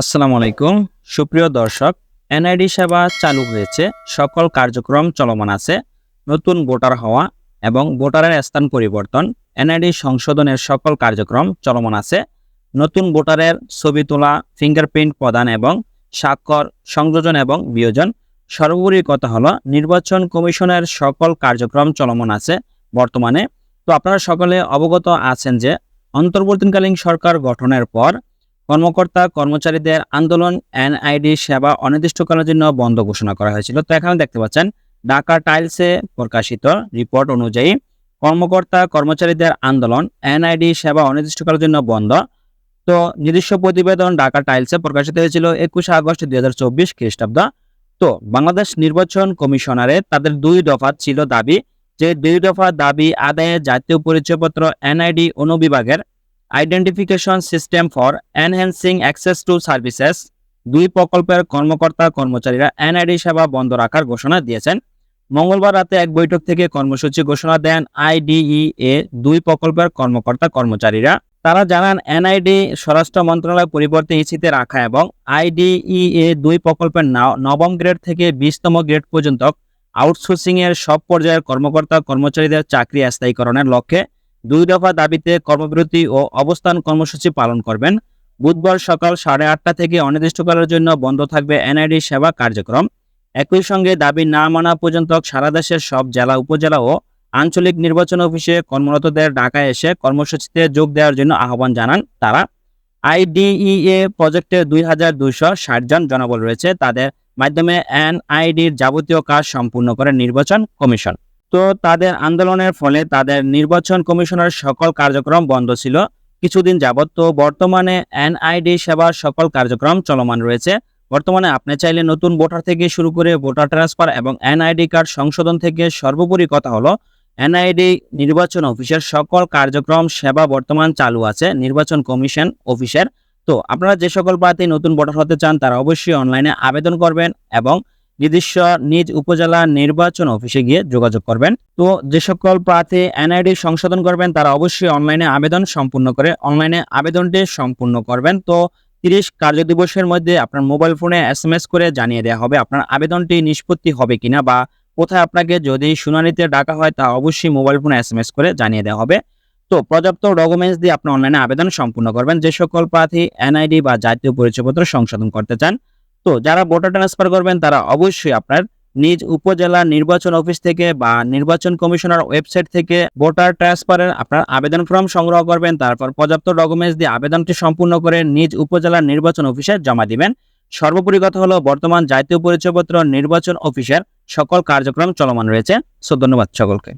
আসসালামু আলাইকুম। সুপ্রিয় দর্শক, এনআইডি সেবা চালু হয়েছে। সকল কার্যক্রম চলমান আছে। নতুন ভোটার হওয়া এবং ভোটারের স্থান পরিবর্তন, এনআইডি সংশোধনের সকল কার্যক্রম চলমান আছে। নতুন ভোটারের ছবি তোলা, ফিঙ্গারপ্রিন্ট প্রদান এবং স্বাক্ষর, সংযোজন এবং বিয়োজন। সর্বোপরি কথা হলো, নির্বাচন কমিশনের সকল কার্যক্রম চলমান আছে বর্তমানে। তো আপনারা সকলে অবগত আছেন যে, অন্তর্বর্তীকালীন সরকার গঠনের পর কর্মকর্তা, কর্মচারীদের আন্দোলন, এনআইডি, সেবা অনির্দিষ্টকালের জন্য বন্ধ ঘোষণা করা হয়েছিল। তো এখানে দেখতে পাচ্ছেন, ঢাকা টাইলসে প্রকাশিত রিপোর্ট অনুযায়ী কর্মকর্তা, কর্মচারীদের আন্দোলন, এনআইডি, সেবা অনির্দিষ্টকালের জন্য বন্ধ। তো নিজস্ব প্রতিবেদন ঢাকা টাইলসে প্রকাশিত হয়েছিল একুশে আগস্ট দুই হাজার চব্বিশ খ্রিস্টাব্দ। তো বাংলাদেশ নির্বাচন কমিশনারে তাদের দুই দফা ছিল দাবি। যে দুই দফা দাবি আদায়ে জাতীয় পরিচয়পত্র, NID অনুবিভাগের identification system for enhancing access to services দুই প্রকল্পের কর্মকর্তা কর্মচারীরা এনআইডি সেবা বন্ধ রাখার ঘোষণা দিয়েছেন। মঙ্গলবার রাতে এক বৈঠক থেকে কর্মসূচি ঘোষণা দেন আইডিই এ দুই প্রকল্পের কর্মকর্তা কর্মচারীরা। তারা জানান, এনআইডি স্বরাষ্ট্র মন্ত্রণালয় পরিবর্তে ইসিতে রাখা এবং আইডিই এ দুই প্রকল্পের নবম গ্রেড থেকে বিশতম গ্রেড পর্যন্ত আউটসোর্সিং এর সব পর্যায়ের কর্মকর্তা কর্মচারীদের চাকরি স্থায়ীকরণের লক্ষ্যে দুই দফা দাবিতে কর্মবিরতি ও অবস্থান কর্মসূচি পালন করবেন। বুধবার সকাল সাড়ে আটটা থেকে অনির্দিষ্টকালের জন্য বন্ধ থাকবে এনআইডি সেবা কার্যক্রম। একই সঙ্গে দাবি না মানা পর্যন্ত সারা দেশের সব জেলা, উপজেলা ও আঞ্চলিক নির্বাচন অফিসে কর্মরতদের ঢাকায় এসে কর্মসূচিতে যোগ দেওয়ার জন্য আহ্বান জানান তারা। আইডিইএ প্রজেক্টে দুই হাজার দুইশো ষাট জন জনবল রয়েছে। তাদের মাধ্যমে এনআইডির যাবতীয় কাজ সম্পূর্ণ করে নির্বাচন কমিশন। তো তাদের আন্দোলনের ফলে তাদের নির্বাচন কমিশনের সকল কার্যক্রম বন্ধ ছিল। কিছুদিন যাবৎ তো বর্তমানে এনআইডি সেবার সকল কার্যক্রম চলমান রয়েছে। বর্তমানে আপনি চাইলে নতুন ভোটার থেকে শুরু করে ভোটার ট্রান্সফার এবং এনআইডি কার্ড সংশোধন থেকে সর্বোপরি কথা হলো, এনআইডি নির্বাচন অফিসের সকল কার্যক্রম সেবা বর্তমান চালু আছে, নির্বাচন কমিশন অফিসের। তো আপনারা যে সকল প্রার্থী নতুন ভোটার হতে চান তারা অবশ্যই অনলাইনে আবেদন করবেন এবং নির্দিষ্ট নিজ উপজেলা নির্বাচন অফিসে গিয়ে যোগাযোগ করবেন। তো যে সকল প্রার্থী এনআইডি সংশোধন করবেন, তারা অবশ্যই অনলাইনে আবেদন সম্পূর্ণ করে অনলাইনে আবেদনটি সম্পূর্ণ করবেন। তো তিরিশ কার্য দিবসের মধ্যে আপনার মোবাইল ফোনে এস করে জানিয়ে দেওয়া হবে আপনার আবেদনটি নিষ্পত্তি হবে কিনা বা কোথায় আপনাকে যদি শুনানিতে ডাকা হয়, তা অবশ্যই মোবাইল ফোনে এস করে জানিয়ে দেওয়া হবে। তো পর্যাপ্ত ডকুমেন্টস দিয়ে আপনি অনলাইনে আবেদন সম্পূর্ণ করবেন। যে সকল প্রার্থী এনআইডি বা জাতীয় পরিচয়পত্র সংশোধন করতে চান তো যারা ভোটার ট্রান্সফার করবেন, তারা অবশ্যই আপনার নিজ উপজেলা নির্বাচন অফিস থেকে বা নির্বাচন কমিশনার ওয়েবসাইট থেকে ভোটার ট্রান্সফারের আপনার আবেদন ফর্ম সংগ্রহ করবেন। তারপর পর্যাপ্ত ডকুমেন্টস দিয়ে আবেদনটি সম্পূর্ণ করে নিজ উপজেলা নির্বাচন অফিসে জমা দিবেন। সর্বোপরি কথা হলো, বর্তমান জাতীয় পরিচয়পত্র নির্বাচন অফিসের সকল কার্যক্রম চলমান রয়েছে। সো ধন্যবাদ সকলকে।